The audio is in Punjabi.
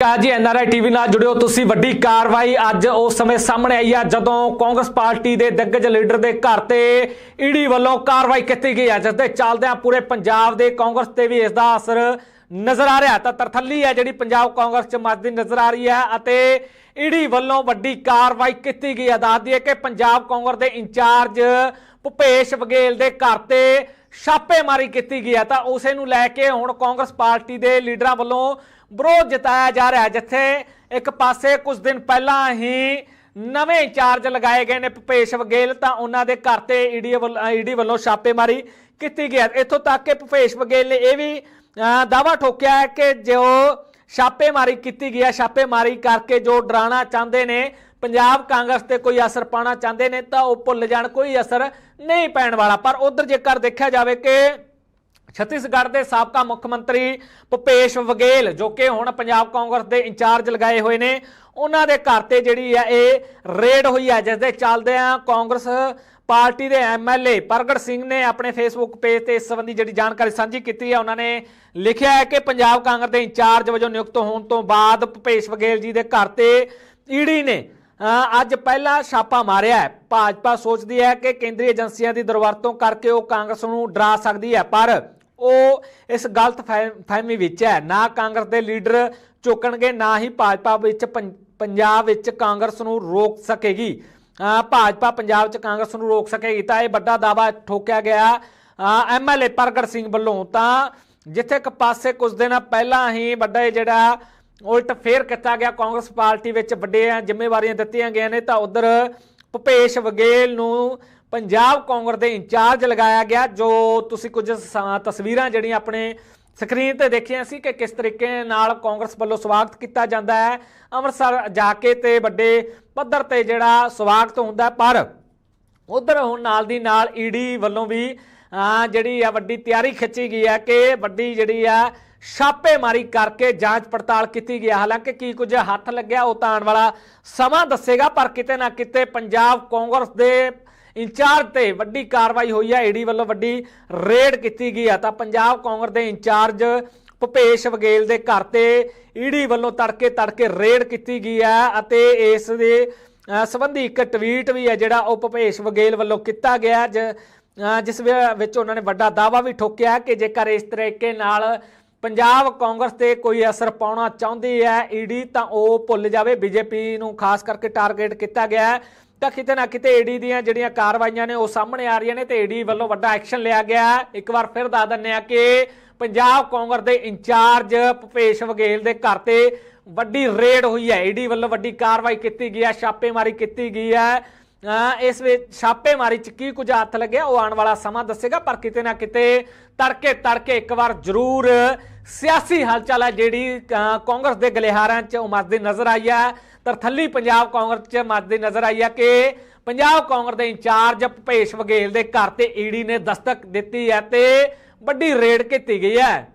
ਕਾ ਜੀ ਐਨਆਰਆਈ ਟੀਵੀ ਨਾਲ ਜੁੜਿਓ ਤੁਸੀਂ। ਵੱਡੀ ਕਾਰਵਾਈ ਅੱਜ ਉਸ ਸਮੇਂ ਸਾਹਮਣੇ ਆਈ ਆ, ਜਦੋਂ ਕਾਂਗਰਸ ਪਾਰਟੀ ਦੇ ਦਿੱਗਜ ਲੀਡਰ ਦੇ ਘਰ ਤੇ ਈਡੀ ਵੱਲੋਂ ਕਾਰਵਾਈ ਕੀਤੀ ਗਈ ਹੈ ਜਿਸ ਦੇ ਚੱਲਦਿਆਂ ਪੂਰੇ ਪੰਜਾਬ ਦੇ ਕਾਂਗਰਸ ਤੇ ਵੀ ਇਸ ਦਾ ਅਸਰ ਨਜ਼ਰ ਆ ਰਿਹਾ। ਤਾਂ ਤਰਥੱਲੀ ਹੈ ਜਿਹੜੀ ਪੰਜਾਬ ਕਾਂਗਰਸ ਚ ਮੱਚਦੀ ਨਜ਼ਰ ਆ ਰਹੀ ਹੈ ਅਤੇ ਈਡੀ ਵੱਲੋਂ ਵੱਡੀ ਕਾਰਵਾਈ ਕੀਤੀ ਗਈ ਹੈ ਦੱਸਦੀ ਹੈ ਕਿ ਪੰਜਾਬ ਕਾਂਗਰਸ ਦੇ ਇੰਚਾਰਜ ਭੁਪੇਸ਼ ਬਗੇਲ ਦੇ ਘਰ ਤੇ ਛਾਪੇਮਾਰੀ ਕੀਤੀ ਗਈ ਹੈ ਤਾਂ ਉਸੇ ਨੂੰ ਲੈ ਕੇ ਹੁਣ ਕਾਂਗਰਸ ਪਾਰਟੀ ਦੇ ਲੀਡਰਾਂ ਵੱਲੋਂ ਵਿਰੋਧ ਜਤਾਇਆ ਜਾ ਰਿਹਾ ਹੈ, ਜਿੱਥੇ ਇੱਕ ਪਾਸੇ ਕੁਝ ਦਿਨ ਪਹਿਲਾਂ ਹੀ ਨਵੇਂ ਇੰਚਾਰਜ ਲਗਾਏ ਗਏ ਨੇ ਭੁਪੇਸ਼ ਬਗੇਲ ਤਾਂ ਉਹਨਾਂ ਦੇ ਘਰ ਤੇ ਈਡੀ ਈਡੀ ਵੱਲੋਂ ਛਾਪੇਮਾਰੀ ਕੀਤੀ ਗਈ ਹੈ। ਇੱਥੋਂ ਤੱਕ ਕਿ ਭੁਪੇਸ਼ ਬਗੇਲ ਨੇ ਇਹ ਵੀ ਦਾਵਾ ਠੋਕਿਆ ਹੈ ਕਿ ਜੋ ਛਾਪੇਮਾਰੀ ਕੀਤੀ ਗਈ ਹੈ ਛਾਪੇਮਾਰੀ ਕਰਕੇ ਜੋ ਡਰਾਣਾ ਚਾਹੁੰਦੇ ਨੇ ਪੰਜਾਬ ਕਾਂਗਰਸ ਤੇ ਕੋਈ ਅਸਰ ਪਾਉਣਾ ਚਾਹੁੰਦੇ ਨੇ ਤਾਂ ਉਹ ਭੁੱਲ ਜਾਣ, ਕੋਈ ਅਸਰ ਨਹੀਂ ਪੈਣ ਵਾਲਾ। ਪਰ ਉਧਰ ਜੇਕਰ ਦੇਖਿਆ ਜਾਵੇ ਕਿ ਛੱਤੀਸਗੜ੍ਹ ਦੇ ਸਾਬਕਾ ਮੁੱਖ ਮੰਤਰੀ ਭੁਪੇਸ਼ ਬਘੇਲ, ਜੋ ਕਿ ਹੁਣ ਪੰਜਾਬ ਕਾਂਗਰਸ ਦੇ ਇੰਚਾਰਜ ਲਗਾਏ ਹੋਏ ਨੇ, ਉਹਨਾਂ ਦੇ ਘਰ ਤੇ ਜਿਹੜੀ ਹੈ ਇਹ ਰੇਡ ਹੋਈ ਹੈ ਜਿਸ ਦੇ ਚੱਲਦਿਆਂ ਕਾਂਗਰਸ ਪਾਰਟੀ ਦੇ ਐਮਐਲਏ ਪ੍ਰਗਟ ਸਿੰਘ ਨੇ ਆਪਣੇ ਫੇਸਬੁੱਕ ਪੇਜ ਤੇ ਇਸ ਸੰਬੰਧੀ ਜਿਹੜੀ ਜਾਣਕਾਰੀ ਸਾਂਝੀ ਕੀਤੀ ਹੈ ਉਹਨਾਂ ਨੇ ਲਿਖਿਆ ਹੈ ਕਿ ਪੰਜਾਬ ਕਾਂਗਰਸ ਦੇ ਇੰਚਾਰਜ ਵਜੋਂ ਨਿਯੁਕਤ ਹੋਣ ਤੋਂ ਬਾਅਦ ਭੁਪੇਸ਼ ਬਘੇਲ ਜੀ ਦੇ ਘਰ ਤੇ ਈਡੀ ਨੇ ਅੱਜ ਪਹਿਲਾ ਛਾਪਾ ਮਾਰਿਆ ਹੈ। ਭਾਜਪਾ ਸੋਚਦੀ ਹੈ ਕਿ ਕੇਂਦਰੀ ਏਜੰਸੀਆਂ ਦੀ ਦੁਰਵਰਤੋਂ ਕਰਕੇ ਉਹ ਕਾਂਗਰਸ ਨੂੰ ਡਰਾ ਸਕਦੀ ਹੈ, ਪਰ ਉਹ ਇਸ ਗਲਤ ਫਹਿ- ਫਹਿਮੀ ਵਿੱਚ ਹੈ। ਨਾ ਕਾਂਗਰਸ ਦੇ ਲੀਡਰ ਝੁਕਣਗੇ, ਨਾ ਹੀ ਭਾਜਪਾ ਵਿੱਚ ਪੰ- ਪੰਜਾਬ ਵਿੱਚ ਕਾਂਗਰਸ ਨੂੰ ਰੋਕ ਸਕੇਗੀ। ਭਾਜਪਾ ਪੰਜਾਬ 'ਚ ਕਾਂਗਰਸ ਨੂੰ ਰੋਕ ਸਕੇਗੀ, ਤਾਂ ਇਹ ਵੱਡਾ ਦਾਵਾ ਠੋਕਿਆ ਗਿਆ। ਐਮਐਲਏ ਪ੍ਰਗਟ ਸਿੰਘ ਵੱਲੋਂ ਤਾਂ ਜਿੱਥੇ ਇੱਕ ਪਾਸੇ ਕੁਝ ਦਿਨ ਪਹਿਲਾਂ ਹੀ ਵੱਡਾ ਇਹ ਜਿਹੜਾ ਉਲਟ ਫੇਰ ਕੀਤਾ ਗਿਆ, ਕਾਂਗਰਸ ਪਾਰਟੀ ਵਿੱਚ ਵੱਡੀਆਂ ਜ਼ਿੰਮੇਵਾਰੀਆਂ ਦਿੱਤੀਆਂ ਗਈਆਂ ਨੇ, ਤਾਂ ਉਧਰ ਭੁਪੇਸ਼ ਬਗੇਲ ਨੂੰ ਪੰਜਾਬ ਕਾਂਗਰਸ ਦੇ ਇੰਚਾਰਜ ਲਗਾਇਆ ਗਿਆ, ਜੋ ਤੁਸੀਂ ਕੁਝ ਸ- ਤਸਵੀਰਾਂ ਜਿਹੜੀਆਂ ਆਪਣੇ ਸਕਰੀਨ ਤੇ ਦੇਖੀਆਂ ਸੀ ਕਿ ਕਿਸ ਤਰੀਕੇ ਨਾਲ ਕਾਂਗਰਸ ਵੱਲੋਂ ਸਵਾਗਤ ਕੀਤਾ ਜਾਂਦਾ ਹੈ, ਅੰਮ੍ਰਿਤਸਰ ਜਾ ਕੇ ਤੇ ਵੱਡੇ ਪੱਧਰ ਤੇ ਜਿਹੜਾ ਸਵਾਗਤ ਹੁੰਦਾ ਪਰ ਉਧਰ ਹੁਣ ਨਾਲ ਦੀ ਨਾਲ ਈਡੀ ਵੱਲੋਂ ਵੀ ਜਿਹੜੀ ਆ ਵੱਡੀ ਤਿਆਰੀ ਖਿੱਚੀ ਗਈ ਹੈ ਕਿ ਵੱਡੀ ਜਿਹੜੀ ਆ ਛਾਪੇਮਾਰੀ ਕਰਕੇ ਜਾਂਚ ਪੜਤਾਲ ਕੀਤੀ ਗਈ। ਹਾਲਾਂਕਿ ਕੀ ਕੁਝ ਹੱਥ ਲੱਗਿਆ ਉਹ ਤਾਂ ਆਉਣ ਵਾਲਾ ਸਮਾਂ ਦੱਸੇਗਾ, ਪਰ ਕਿਤੇ ਨਾ ਕਿਤੇ ਪੰਜਾਬ ਕਾਂਗਰਸ ਦੇ ਇੰਚਾਰਜ ਤੇ ਵੱਡੀ ਕਾਰਵਾਈ ਹੋਈ ਹੈ। ਈਡੀ ਵੱਲੋਂ ਵੱਡੀ ਰੇਡ ਕੀਤੀ ਗਈ ਹੈ। ਤਾਂ ਪੰਜਾਬ ਕਾਂਗਰਸ ਦੇ ਇੰਚਾਰਜ ਭੁਪੇਸ਼ ਬਗੇਲ ਦੇ ਘਰ ਤੇ ਈਡੀ ਵੱਲੋਂ ਤੜਕੇ ਤੜਕੇ ਰੇਡ ਕੀਤੀ ਗਈ ਹੈ ਅਤੇ ਇਸ ਦੇ ਸੰਬੰਧੀ ਇੱਕ ਟਵੀਟ ਵੀ ਹੈ ਜਿਹੜਾ ਉਹ ਭੁਪੇਸ਼ ਬਗੇਲ ਵੱਲੋਂ ਕੀਤਾ ਗਿਆ ਜਿਸ ਵਿੱਚ ਉਹਨਾਂ ਨੇ ਵੱਡਾ ਦਾਅਵਾ ਵੀ ਠੋਕਿਆ ਕਿ ਜੇਕਰ ਇਸ ਤਰੀਕੇ ਨਾਲ ਪੰਜਾਬ ਕਾਂਗਰਸ ਤੇ ਕੋਈ ਅਸਰ ਪਾਉਣਾ ਚਾਹੁੰਦੀ ਹੈ? ਈਡੀ ਤਾਂ ਉਹ ਭੁੱਲ ਜਾਵੇ। ਬੀਜੇਪੀ ਨੂੰ ਖਾਸ ਕਰਕੇ ਟਾਰਗੇਟ ਕੀਤਾ ਗਿਆ ਹੈ। ਤਾਂ ਕਿਤੇ ਨਾ ਕਿਤੇ ਈਡੀ ਦੀਆਂ ਜਿਹੜੀਆਂ ਕਾਰਵਾਈਆਂ ਨੇ, ਉਹ ਸਾਹਮਣੇ ਆ ਰਹੀਆਂ ਨੇ ਤੇ ਈਡੀ ਵੱਲੋਂ ਵੱਡਾ ਐਕਸ਼ਨ ਲਿਆ ਗਿਆ ਇੱਕ ਵਾਰ ਫਿਰ ਦੱਸ ਦਿੰਨੇ ਆ ਕਿ ਪੰਜਾਬ ਕਾਂਗਰਸ ਦੇ ਇੰਚਾਰਜ ਭੁਪੇਸ਼ ਬਘੇਲ ਦੇ ਘਰ ਤੇ ਵੱਡੀ ਰੇਡ ਹੋਈ ਹੈ। ਈਡੀ ਵੱਲੋਂ ਵੱਡੀ ਕਾਰਵਾਈ ਕੀਤੀ ਗਈ ਹੈ, ਛਾਪੇਮਾਰੀ ਕੀਤੀ ਗਈ ਹੈ। ਇਸ ਵਿੱਚ ਛਾਪੇਮਾਰੀ ਚ ਕੀ ਕੁਝ ਹੱਥ ਲੱਗਿਆ, ਉਹ ਆਉਣ ਵਾਲਾ ਸਮਾਂ ਦੱਸੇਗਾ, ਪਰ ਕਿਤੇ ਨਾ ਕਿਤੇ ਤੜਕੇ ਤੜਕੇ ਇੱਕ ਵਾਰ ਜ਼ਰੂਰ ਸਿਆਸੀ ਹਲਚਲ ਹੈ ਜਿਹੜੀ ਕਾਂਗਰਸ ਦੇ ਗਲਿਹਾਰਾਂ ਚ ਉਮਸਦੀ ਨਜ਼ਰ ਆਈ ਹੈ। ਤਰਥੱਲੀ ਪੰਜਾਬ ਕਾਂਗਰਸ ਚ ਮੱਚਦੀ ਨਜ਼ਰ ਆਈ ਹੈ ਕਿ ਪੰਜਾਬ ਕਾਂਗਰਸ ਦੇ ਇੰਚਾਰਜ ਭੁਪੇਸ਼ ਬਘੇਲ ਦੇ ਘਰ ਤੇ ਈਡੀ ਨੇ ਦਸਤਕ ਦਿੱਤੀ ਹੈ ਤੇ ਵੱਡੀ ਰੇਡ ਕੀਤੀ ਗਈ ਹੈ।